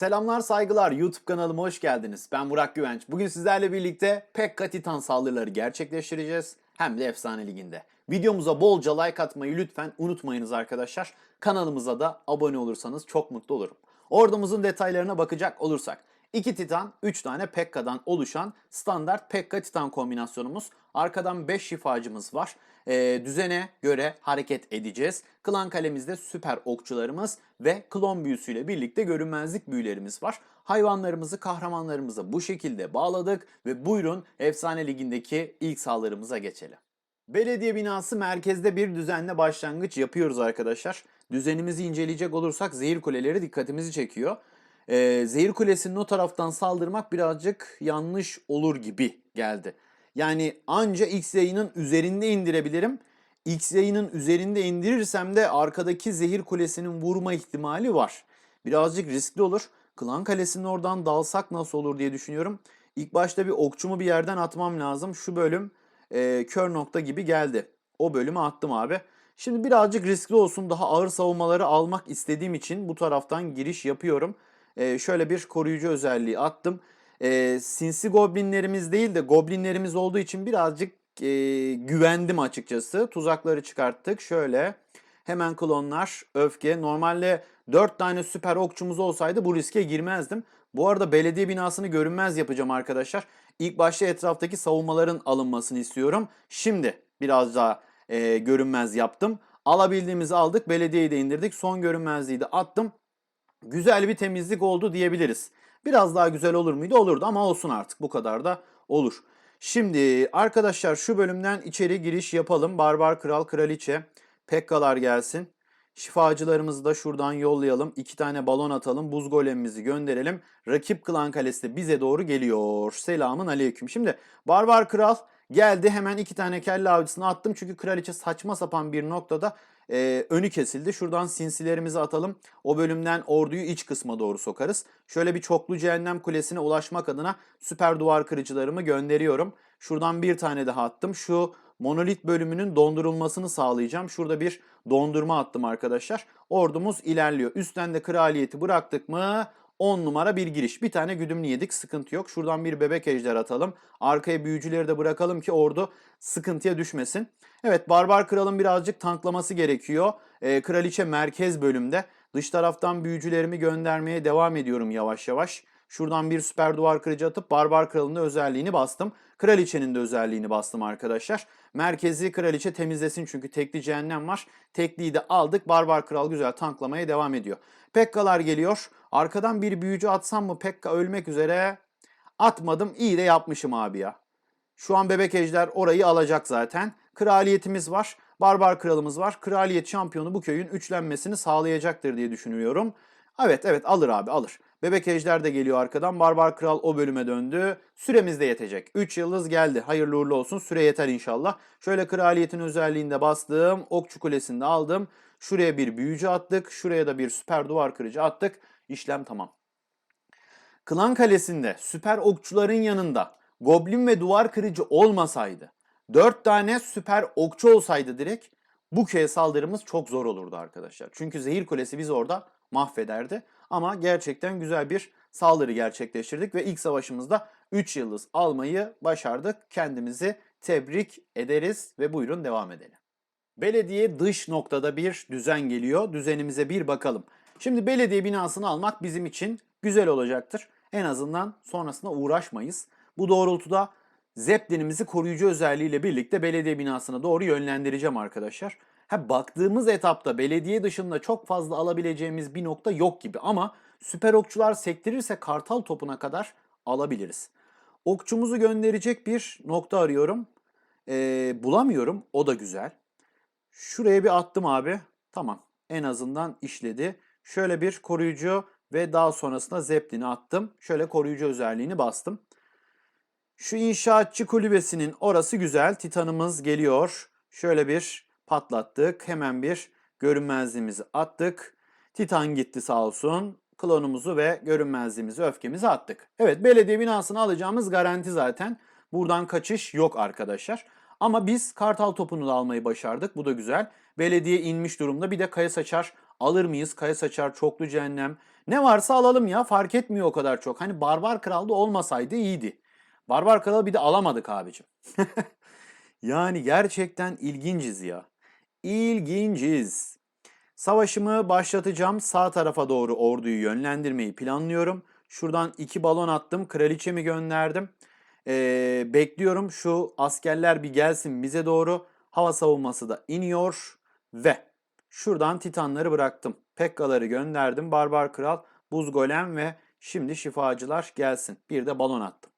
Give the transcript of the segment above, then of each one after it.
Selamlar saygılar YouTube kanalıma hoş geldiniz. Ben Burak Güvenç. Bugün sizlerle birlikte Pekka Titan saldırıları gerçekleştireceğiz. Hem de Efsane Ligi'nde. Videomuza bolca like atmayı lütfen unutmayınız arkadaşlar. Kanalımıza da abone olursanız çok mutlu olurum. Ordumuzun detaylarına bakacak olursak. 2 Titan, 3 tane Pekka'dan oluşan standart Pekka Titan kombinasyonumuz. Arkadan 5 şifacımız var. Ee, düzene göre hareket edeceğiz. Klan kalemizde süper okçularımız ve klon büyüsüyle birlikte görünmezlik büyülerimiz var. Hayvanlarımızı kahramanlarımıza bu şekilde bağladık ve buyurun Efsane Ligi'ndeki ilk saldırımıza geçelim. Belediye binası merkezde bir düzenle başlangıç yapıyoruz arkadaşlar. Düzenimizi inceleyecek olursak zehir kuleleri dikkatimizi çekiyor. Ee, zehir kulesinin o taraftan saldırmak birazcık yanlış olur gibi geldi. Yani anca X yayının üzerinde indirebilirim. X yayının üzerinde indirirsem de arkadaki zehir kulesinin vurma ihtimali var. Birazcık riskli olur. Klan kalesinin oradan dalsak nasıl olur diye düşünüyorum. İlk başta bir okçumu bir yerden atmam lazım. Şu bölüm e, kör nokta gibi geldi. O bölümü attım abi. Şimdi birazcık riskli olsun. Daha ağır savunmaları almak istediğim için bu taraftan giriş yapıyorum. E, şöyle bir koruyucu özelliği attım. E, sinsi goblinlerimiz değil de goblinlerimiz olduğu için birazcık e, güvendim açıkçası. Tuzakları çıkarttık. Şöyle hemen klonlar, öfke. Normalde 4 tane süper okçumuz olsaydı bu riske girmezdim. Bu arada belediye binasını görünmez yapacağım arkadaşlar. İlk başta etraftaki savunmaların alınmasını istiyorum. Şimdi biraz daha e, görünmez yaptım. Alabildiğimizi aldık. Belediyeyi de indirdik. Son görünmezliği de attım. Güzel bir temizlik oldu diyebiliriz. Biraz daha güzel olur muydu? Olurdu ama olsun artık. Bu kadar da olur. Şimdi arkadaşlar şu bölümden içeri giriş yapalım. Barbar Kral Kraliçe. Pekkalar gelsin. Şifacılarımızı da şuradan yollayalım. İki tane balon atalım. Buz golemimizi gönderelim. Rakip klan kalesi de bize doğru geliyor. Selamun aleyküm. Şimdi Barbar Kral geldi. Hemen iki tane kelle avcısını attım. Çünkü kraliçe saçma sapan bir noktada e, önü kesildi. Şuradan sinsilerimizi atalım. O bölümden orduyu iç kısma doğru sokarız. Şöyle bir çoklu cehennem kulesine ulaşmak adına süper duvar kırıcılarımı gönderiyorum. Şuradan bir tane daha attım. Şu monolit bölümünün dondurulmasını sağlayacağım. Şurada bir dondurma attım arkadaşlar. Ordumuz ilerliyor. Üstten de kraliyeti bıraktık mı 10 numara bir giriş. Bir tane güdümlü yedik sıkıntı yok. Şuradan bir bebek ejder atalım. Arkaya büyücüleri de bırakalım ki ordu sıkıntıya düşmesin. Evet Barbar Kral'ın birazcık tanklaması gerekiyor. Ee, Kraliçe merkez bölümde. Dış taraftan büyücülerimi göndermeye devam ediyorum yavaş yavaş. Şuradan bir süper duvar kırıcı atıp Barbar Kral'ın da özelliğini bastım. Kraliçenin de özelliğini bastım arkadaşlar. Merkezi kraliçe temizlesin çünkü tekli cehennem var. Tekliyi de aldık. Barbar Kral güzel tanklamaya devam ediyor. Pekkalar geliyor. Arkadan bir büyücü atsam mı Pekka ölmek üzere. Atmadım. İyi de yapmışım abi ya. Şu an bebek ejder orayı alacak zaten. Kraliyetimiz var. Barbar kralımız var. Kraliyet şampiyonu bu köyün üçlenmesini sağlayacaktır diye düşünüyorum. Evet evet alır abi alır. Bebek ejder de geliyor arkadan. Barbar kral o bölüme döndü. Süremiz de yetecek. 3 yıldız geldi. Hayırlı uğurlu olsun. Süre yeter inşallah. Şöyle kraliyetin özelliğinde bastım. Okçu kulesini de aldım. Şuraya bir büyücü attık. Şuraya da bir süper duvar kırıcı attık. İşlem tamam. Klan kalesinde süper okçuların yanında goblin ve duvar kırıcı olmasaydı 4 tane süper okçu olsaydı direkt bu köye saldırımız çok zor olurdu arkadaşlar. Çünkü zehir kulesi bizi orada mahvederdi. Ama gerçekten güzel bir saldırı gerçekleştirdik ve ilk savaşımızda 3 yıldız almayı başardık. Kendimizi tebrik ederiz ve buyurun devam edelim. Belediye dış noktada bir düzen geliyor. Düzenimize bir bakalım. Şimdi belediye binasını almak bizim için güzel olacaktır. En azından sonrasında uğraşmayız. Bu doğrultuda Zeppelin'imizi koruyucu özelliğiyle birlikte belediye binasına doğru yönlendireceğim arkadaşlar. Ha, baktığımız etapta belediye dışında çok fazla alabileceğimiz bir nokta yok gibi ama süper okçular sektirirse kartal topuna kadar alabiliriz. Okçumuzu gönderecek bir nokta arıyorum. Ee, bulamıyorum. O da güzel. Şuraya bir attım abi. Tamam. En azından işledi. Şöyle bir koruyucu ve daha sonrasında Zeppelin'i attım. Şöyle koruyucu özelliğini bastım. Şu inşaatçı kulübesinin orası güzel. Titanımız geliyor. Şöyle bir patlattık. Hemen bir görünmezliğimizi attık. Titan gitti sağ olsun. Klonumuzu ve görünmezliğimizi, öfkemizi attık. Evet belediye binasını alacağımız garanti zaten. Buradan kaçış yok arkadaşlar. Ama biz kartal topunu da almayı başardık. Bu da güzel. Belediye inmiş durumda. Bir de kaya saçar alır mıyız? Kaya saçar, çoklu cehennem. Ne varsa alalım ya fark etmiyor o kadar çok. Hani Barbar Kral'da olmasaydı iyiydi. Barbar Kral'ı bir de alamadık abicim. yani gerçekten ilginciz ya. İlginciz. Savaşımı başlatacağım. Sağ tarafa doğru orduyu yönlendirmeyi planlıyorum. Şuradan iki balon attım. Kraliçemi gönderdim. Ee, bekliyorum şu askerler bir gelsin bize doğru. Hava savunması da iniyor. Ve şuradan titanları bıraktım. Pekkaları gönderdim. Barbar Kral, Buz Golem ve şimdi şifacılar gelsin. Bir de balon attım.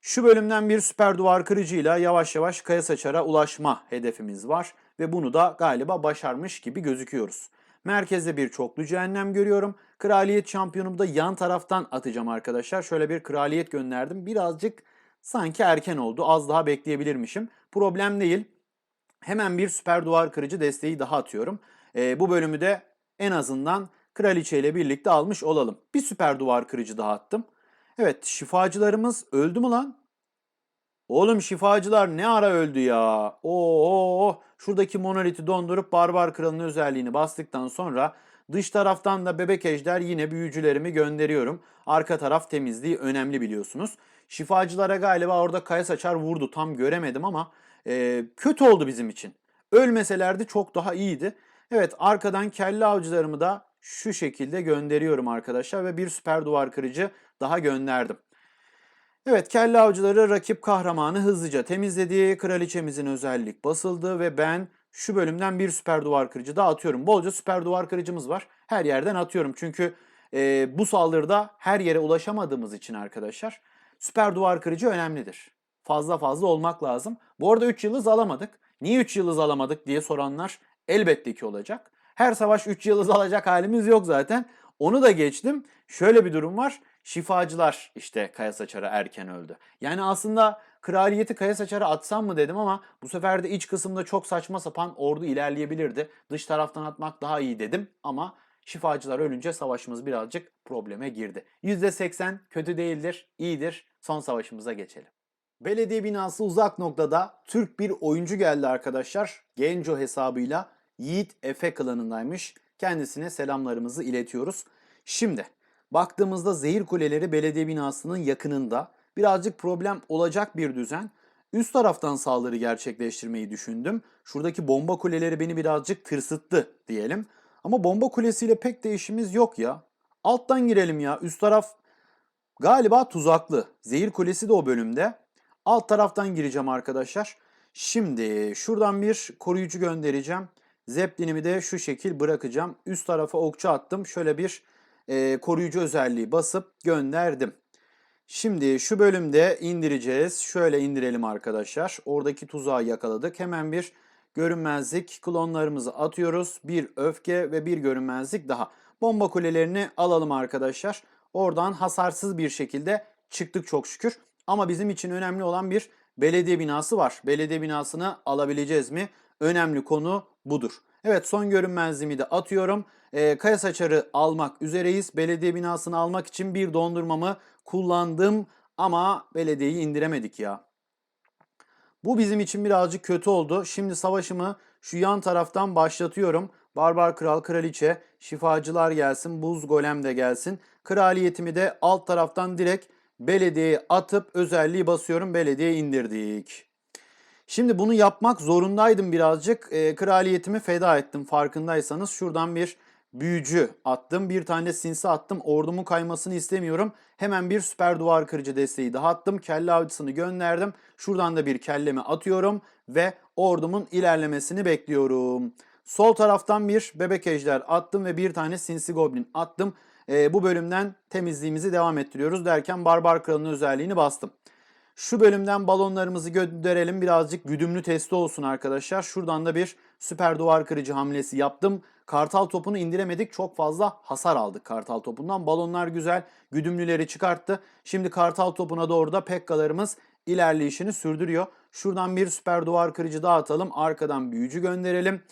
Şu bölümden bir süper duvar kırıcıyla yavaş yavaş Kaya Saçar'a ulaşma hedefimiz var ve bunu da galiba başarmış gibi gözüküyoruz. Merkezde bir çoklu cehennem görüyorum. Kraliyet şampiyonumu da yan taraftan atacağım arkadaşlar. Şöyle bir kraliyet gönderdim. Birazcık sanki erken oldu. Az daha bekleyebilirmişim. Problem değil. Hemen bir süper duvar kırıcı desteği daha atıyorum. Ee, bu bölümü de en azından kraliçe ile birlikte almış olalım. Bir süper duvar kırıcı daha attım. Evet şifacılarımız öldü mü lan? Oğlum şifacılar ne ara öldü ya? Oo, şuradaki monoliti dondurup barbar kralın özelliğini bastıktan sonra dış taraftan da bebek ejder yine büyücülerimi gönderiyorum. Arka taraf temizliği önemli biliyorsunuz. Şifacılara galiba orada kaya saçar vurdu tam göremedim ama e, kötü oldu bizim için. Ölmeselerdi çok daha iyiydi. Evet arkadan kelle avcılarımı da şu şekilde gönderiyorum arkadaşlar ve bir süper duvar kırıcı daha gönderdim. Evet kelle avcıları rakip kahramanı hızlıca temizledi. Kraliçemizin özellik basıldı ve ben şu bölümden bir süper duvar kırıcı da atıyorum. Bolca süper duvar kırıcımız var. Her yerden atıyorum çünkü e, bu saldırıda her yere ulaşamadığımız için arkadaşlar süper duvar kırıcı önemlidir. Fazla fazla olmak lazım. Bu arada 3 yıldız alamadık. Niye 3 yıldız alamadık diye soranlar elbette ki olacak. Her savaş 3 yıldız alacak halimiz yok zaten. Onu da geçtim. Şöyle bir durum var. Şifacılar işte Kaya Saçar'a erken öldü. Yani aslında kraliyeti Kaya Saçar'a atsam mı dedim ama bu sefer de iç kısımda çok saçma sapan ordu ilerleyebilirdi. Dış taraftan atmak daha iyi dedim ama şifacılar ölünce savaşımız birazcık probleme girdi. %80 kötü değildir, iyidir. Son savaşımıza geçelim. Belediye binası uzak noktada Türk bir oyuncu geldi arkadaşlar. Genco hesabıyla Yiğit Efe klanındaymış. Kendisine selamlarımızı iletiyoruz. Şimdi baktığımızda zehir kuleleri belediye binasının yakınında. Birazcık problem olacak bir düzen. Üst taraftan saldırı gerçekleştirmeyi düşündüm. Şuradaki bomba kuleleri beni birazcık tırsıttı diyelim. Ama bomba kulesiyle pek de işimiz yok ya. Alttan girelim ya. Üst taraf galiba tuzaklı. Zehir kulesi de o bölümde. Alt taraftan gireceğim arkadaşlar. Şimdi şuradan bir koruyucu göndereceğim. Zeplinimi de şu şekil bırakacağım. Üst tarafa okçu attım. Şöyle bir e, koruyucu özelliği basıp gönderdim. Şimdi şu bölümde indireceğiz. Şöyle indirelim arkadaşlar. Oradaki tuzağı yakaladık. Hemen bir görünmezlik klonlarımızı atıyoruz. Bir öfke ve bir görünmezlik daha. Bomba kulelerini alalım arkadaşlar. Oradan hasarsız bir şekilde çıktık çok şükür. Ama bizim için önemli olan bir belediye binası var. Belediye binasını alabileceğiz mi? Önemli konu budur. Evet son görünmezliğimi de atıyorum. E, kaya saçarı almak üzereyiz. Belediye binasını almak için bir dondurmamı kullandım ama belediyeyi indiremedik ya. Bu bizim için birazcık kötü oldu. Şimdi savaşımı şu yan taraftan başlatıyorum. Barbar Kral Kraliçe, şifacılar gelsin, buz golem de gelsin. Kraliyetimi de alt taraftan direkt belediyeye atıp özelliği basıyorum. Belediye indirdik. Şimdi bunu yapmak zorundaydım birazcık. E, kraliyetimi feda ettim farkındaysanız. Şuradan bir büyücü attım. Bir tane sinsi attım. Ordumun kaymasını istemiyorum. Hemen bir süper duvar kırıcı desteği daha attım. Kelle avcısını gönderdim. Şuradan da bir kellemi atıyorum. Ve ordumun ilerlemesini bekliyorum. Sol taraftan bir bebek ejder attım ve bir tane sinsi goblin attım. E, bu bölümden temizliğimizi devam ettiriyoruz derken barbar kralın özelliğini bastım. Şu bölümden balonlarımızı gönderelim. Birazcık güdümlü testi olsun arkadaşlar. Şuradan da bir süper duvar kırıcı hamlesi yaptım. Kartal topunu indiremedik. Çok fazla hasar aldık kartal topundan. Balonlar güzel. Güdümlüleri çıkarttı. Şimdi kartal topuna doğru da pekkalarımız ilerleyişini sürdürüyor. Şuradan bir süper duvar kırıcı daha atalım. Arkadan büyücü gönderelim.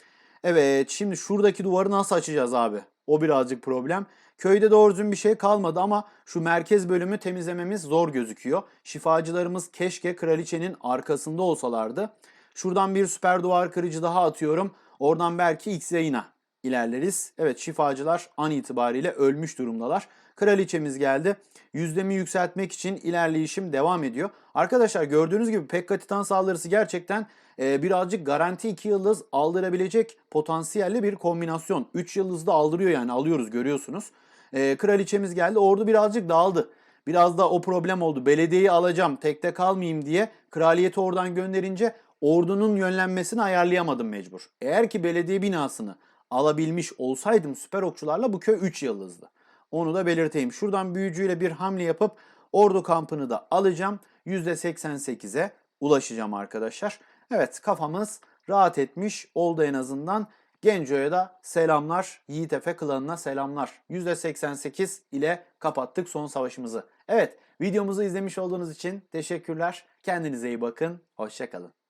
Evet şimdi şuradaki duvarı nasıl açacağız abi? O birazcık problem. Köyde doğru düzgün bir şey kalmadı ama şu merkez bölümü temizlememiz zor gözüküyor. Şifacılarımız keşke kraliçenin arkasında olsalardı. Şuradan bir süper duvar kırıcı daha atıyorum. Oradan belki X yayına ilerleriz. Evet şifacılar an itibariyle ölmüş durumdalar. Kraliçemiz geldi. Yüzdemi yükseltmek için ilerleyişim devam ediyor. Arkadaşlar gördüğünüz gibi Pekka Titan saldırısı gerçekten e, birazcık garanti 2 yıldız aldırabilecek potansiyelli bir kombinasyon. 3 yıldızda aldırıyor yani alıyoruz görüyorsunuz. E, kraliçemiz geldi. Ordu birazcık dağıldı. Biraz da o problem oldu. Belediyeyi alacağım, tekte kalmayayım diye kraliyeti oradan gönderince ordunun yönlenmesini ayarlayamadım mecbur. Eğer ki belediye binasını alabilmiş olsaydım süper okçularla bu köy 3 yıldızdı. Onu da belirteyim. Şuradan büyücüyle bir hamle yapıp ordu kampını da alacağım. %88'e ulaşacağım arkadaşlar. Evet kafamız rahat etmiş oldu en azından. Genco'ya da selamlar. Yiğit Efe klanına selamlar. %88 ile kapattık son savaşımızı. Evet videomuzu izlemiş olduğunuz için teşekkürler. Kendinize iyi bakın. Hoşçakalın.